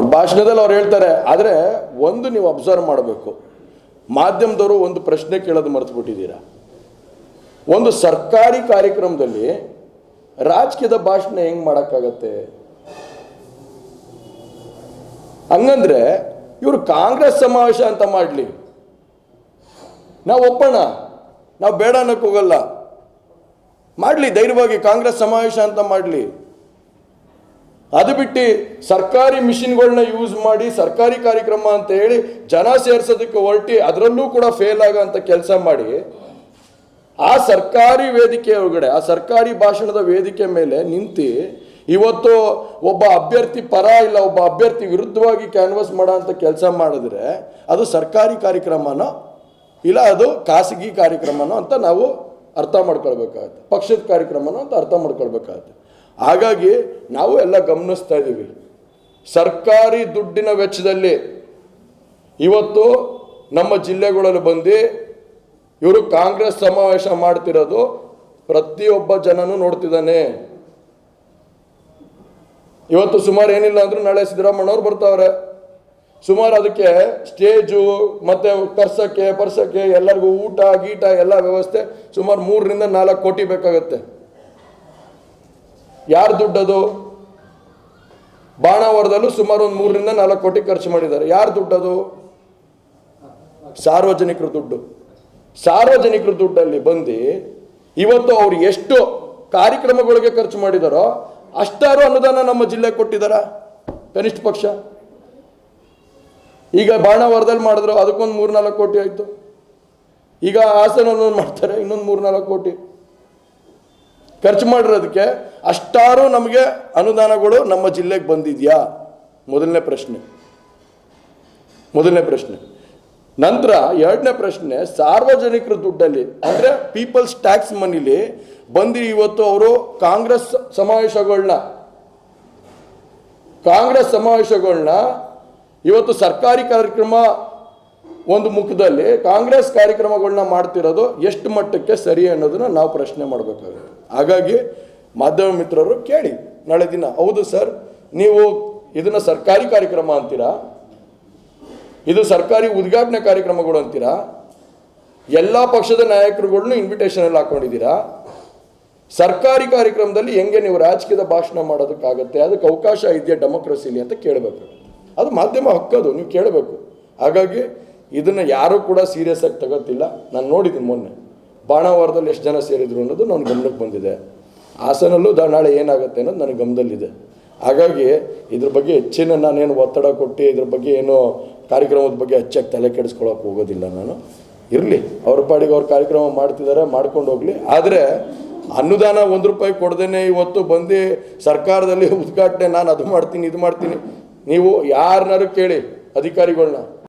ಅವ್ರ ಭಾಷಣದಲ್ಲಿ ಅವ್ರು ಹೇಳ್ತಾರೆ, ಆದರೆ ಒಂದು ನೀವು ಅಬ್ಸರ್ವ್ ಮಾಡಬೇಕು. ಮಾಧ್ಯಮದವರು ಒಂದು ಪ್ರಶ್ನೆ ಕೇಳೋದು ಮರೆತು ಬಿಟ್ಟಿದ್ದೀರಾ ಒಂದು ಸರ್ಕಾರಿ ಕಾರ್ಯಕ್ರಮದಲ್ಲಿ ರಾಜಕೀಯದ ಭಾಷಣ ಹೆಂಗ್ ಮಾಡೋಕ್ಕಾಗತ್ತೆ? ಹಂಗಂದ್ರೆ ಇವರು ಕಾಂಗ್ರೆಸ್ ಸಮಾವೇಶ ಅಂತ ಮಾಡಲಿ. ನಾವು ಒಪ್ಪೋಣ, ನಾವು ಬೇಡ ಅನ್ನೋಕ್ಕೋಗಲ್ಲ ಮಾಡಲಿ, ಧೈರ್ಯವಾಗಿ ಕಾಂಗ್ರೆಸ್ ಸಮಾವೇಶ ಅಂತ ಮಾಡಲಿ. ಅದು ಬಿಟ್ಟು ಸರ್ಕಾರಿ ಮಿಷಿನ್ಗಳನ್ನ ಯೂಸ್ ಮಾಡಿ ಸರ್ಕಾರಿ ಕಾರ್ಯಕ್ರಮ ಅಂತ ಹೇಳಿ ಜನ ಸೇರ್ಸೋದಕ್ಕೆ ಹೊರಟಿ ಅದರಲ್ಲೂ ಕೂಡ ಫೇಲ್ ಆಗೋಂಥ ಕೆಲಸ ಮಾಡಿ, ಆ ಸರ್ಕಾರಿ ವೇದಿಕೆ ಒಳಗಡೆ, ಆ ಸರ್ಕಾರಿ ಭಾಷಣದ ವೇದಿಕೆ ಮೇಲೆ ನಿಂತು ಇವತ್ತು ಒಬ್ಬ ಅಭ್ಯರ್ಥಿ ಪರ ಇಲ್ಲ, ಒಬ್ಬ ಅಭ್ಯರ್ಥಿ ವಿರುದ್ಧವಾಗಿ ಕ್ಯಾನ್ವಾಸ್ ಮಾಡೋ ಅಂತ ಕೆಲಸ ಮಾಡಿದ್ರೆ ಅದು ಸರ್ಕಾರಿ ಕಾರ್ಯಕ್ರಮನೋ ಇಲ್ಲ ಅದು ಖಾಸಗಿ ಕಾರ್ಯಕ್ರಮನೋ ಅಂತ ನಾವು ಅರ್ಥ ಮಾಡ್ಕೊಳ್ಬೇಕಾಗತ್ತೆ, ಪಕ್ಷದ ಕಾರ್ಯಕ್ರಮನೋ ಅಂತ ಅರ್ಥ ಮಾಡ್ಕೊಳ್ಬೇಕಾಗತ್ತೆ. ಹಾಗಾಗಿ ನಾವು ಎಲ್ಲ ಗಮನಿಸ್ತಾ ಇದ್ದೀವಿ. ಸರ್ಕಾರಿ ದುಡ್ಡಿನ ವೆಚ್ಚದಲ್ಲಿ ಇವತ್ತು ನಮ್ಮ ಜಿಲ್ಲೆಗಳಲ್ಲಿ ಬಂದು ಇವರು ಕಾಂಗ್ರೆಸ್ ಸಮಾವೇಶ ಮಾಡ್ತಿರೋದು ಪ್ರತಿಯೊಬ್ಬ ಜನನೂ ನೋಡ್ತಿದ್ದಾನೆ. ಇವತ್ತು ಸುಮಾರು ಏನಿಲ್ಲ ಅಂದ್ರೆ ನಾಳೆ ಸಿದ್ದರಾಮಣ್ಣವ್ರು ಬರ್ತಾವ್ರೆ. ಸುಮಾರು ಅದಕ್ಕೆ ಸ್ಟೇಜು ಮತ್ತೆ ಕರ್ಸಕ್ಕೆ ಪರ್ಸಕ್ಕೆ ಎಲ್ಲರಿಗೂ ಊಟ, ಗೀಟ, ಎಲ್ಲ ವ್ಯವಸ್ಥೆ ಸುಮಾರು ಮೂರರಿಂದ ನಾಲ್ಕು ಕೋಟಿ ಬೇಕಾಗತ್ತೆ. ಯಾರು ದುಡ್ಡದು? ಬಾಣಾವರದಲ್ಲೂ ಸುಮಾರು ಒಂದು ಮೂರರಿಂದ ನಾಲ್ಕು ಕೋಟಿ ಖರ್ಚು ಮಾಡಿದ್ದಾರೆ. ಯಾರು ದುಡ್ಡದು? ಸಾರ್ವಜನಿಕರ ದುಡ್ಡು. ಸಾರ್ವಜನಿಕರ ದುಡ್ಡಲ್ಲಿ ಬಂದು ಇವತ್ತು ಅವ್ರು ಎಷ್ಟು ಕಾರ್ಯಕ್ರಮಗಳಿಗೆ ಖರ್ಚು ಮಾಡಿದಾರೋ ಅಷ್ಟಾರು ಅನುದಾನ ನಮ್ಮ ಜಿಲ್ಲೆಗೆ ಕೊಟ್ಟಿದ್ದಾರ ಕನಿಷ್ಠ ಪಕ್ಷ. ಈಗ ಬಾಣಾವರದಲ್ಲಿ ಮಾಡಿದ್ರು, ಅದಕ್ಕೊಂದು ಮೂರ್ನಾಲ್ಕು ಕೋಟಿ ಆಯಿತು. ಈಗ ಹಾಸನ ಮಾಡ್ತಾರೆ, ಇನ್ನೊಂದು ಮೂರ್ನಾಲ್ಕು ಕೋಟಿ. ಖರ್ಚು ಮಾಡಿರೋದಕ್ಕೆ ಅಷ್ಟಾರು ನಮಗೆ ಅನುದಾನಗಳು ನಮ್ಮ ಜಿಲ್ಲೆಗೆ ಬಂದಿದೆಯಾ? ಮೊದಲನೇ ಪ್ರಶ್ನೆ. ಮೊದಲನೇ ಪ್ರಶ್ನೆ. ನಂತರ ಎರಡನೇ ಪ್ರಶ್ನೆ, ಸಾರ್ವಜನಿಕರ ದುಡ್ಡಲ್ಲಿ, ಅಂದರೆ ಪೀಪಲ್ಸ್ ಟ್ಯಾಕ್ಸ್ ಮನಿಲಿ ಬಂದು ಇವತ್ತು ಅವರು ಕಾಂಗ್ರೆಸ್ ಸಮಾವೇಶಗಳನ್ನ ಕಾಂಗ್ರೆಸ್ ಸಮಾವೇಶಗಳನ್ನ ಇವತ್ತು ಸರ್ಕಾರಿ ಕಾರ್ಯಕ್ರಮ ಒಂದು ಮುಖದಲ್ಲಿ ಕಾಂಗ್ರೆಸ್ ಕಾರ್ಯಕ್ರಮಗಳನ್ನ ಮಾಡ್ತಿರೋದು ಎಷ್ಟು ಮಟ್ಟಕ್ಕೆ ಸರಿ ಅನ್ನೋದನ್ನ ನಾವು ಪ್ರಶ್ನೆ ಮಾಡಬೇಕಾಗುತ್ತೆ. ಹಾಗಾಗಿ ಮಾಧ್ಯಮ ಮಿತ್ರರು ಕೇಳಿ, ನಾಳೆ ದಿನ, ಹೌದು ಸರ್, ನೀವು ಇದನ್ನ ಸರ್ಕಾರಿ ಕಾರ್ಯಕ್ರಮ ಅಂತೀರಾ? ಇದು ಸರ್ಕಾರಿ ಉದ್ಘಾಟನೆ ಕಾರ್ಯಕ್ರಮಗಳು ಅಂತೀರಾ? ಎಲ್ಲ ಪಕ್ಷದ ನಾಯಕರುಗಳನ್ನು ಇನ್ವಿಟೇಷನ್ ಅಲ್ಲಿ ಹಾಕೊಂಡಿದ್ದೀರಾ? ಸರ್ಕಾರಿ ಕಾರ್ಯಕ್ರಮದಲ್ಲಿ ಹೆಂಗೆ ನೀವು ರಾಜಕೀಯದ ಭಾಷಣ ಮಾಡೋದಕ್ಕಾಗತ್ತೆ? ಅದಕ್ಕೆ ಅವಕಾಶ ಇದೆಯಾ ಡೆಮೋಕ್ರಸಿಲಿ? ಅಂತ ಕೇಳಬೇಕು. ಅದು ಮಾಧ್ಯಮ ಹಕ್ಕದು ನೀವು ಕೇಳಬೇಕು. ಹಾಗಾಗಿ ಇದನ್ನು ಯಾರೂ ಕೂಡ ಸೀರಿಯಸ್ ಆಗಿ ತಗೋತಿಲ್ಲ. ನಾನು ನೋಡಿದ್ದೀನಿ ಮೊನ್ನೆ. ಬಾಣಾವಾರದಲ್ಲಿ ಎಷ್ಟು ಜನ ಸೇರಿದ್ರು ಅನ್ನೋದು ನನ್ನ ಗಮನಕ್ಕೆ ಬಂದಿದೆ. ಹಾಸನಲ್ಲೂ ನಾಳೆ ಏನಾಗುತ್ತೆ ಅನ್ನೋದು ನನಗೆ ಗಮನದಲ್ಲಿದೆ. ಹಾಗಾಗಿ ಇದ್ರ ಬಗ್ಗೆ ಹೆಚ್ಚಿನ ನಾನೇನು ಒತ್ತಡ ಕೊಟ್ಟು ಇದ್ರ ಬಗ್ಗೆ ಏನು ಕಾರ್ಯಕ್ರಮದ ಬಗ್ಗೆ ಹೆಚ್ಚಾಗಿ ತಲೆ ಕೆಡಿಸ್ಕೊಳಕ್ಕೆ ಹೋಗೋದಿಲ್ಲ ನಾನು. ಇರಲಿ, ಅವ್ರ ಪಾಡಿಗೆ ಅವ್ರ ಕಾರ್ಯಕ್ರಮ ಮಾಡ್ತಿದ್ದಾರೆ ಮಾಡ್ಕೊಂಡು ಹೋಗಲಿ. ಆದರೆ ಅನುದಾನ ಒಂದು ರೂಪಾಯಿ ಕೊಡ್ದೇ ಇವತ್ತು ಬಂದು ಸರ್ಕಾರದಲ್ಲಿ ಉದ್ಘಾಟನೆ ನಾನು ಅದು ಮಾಡ್ತೀನಿ, ಇದು ಮಾಡ್ತೀನಿ. ನೀವು ಯಾರನ್ನಾರು ಕೇಳಿ ಅಧಿಕಾರಿಗಳನ್ನ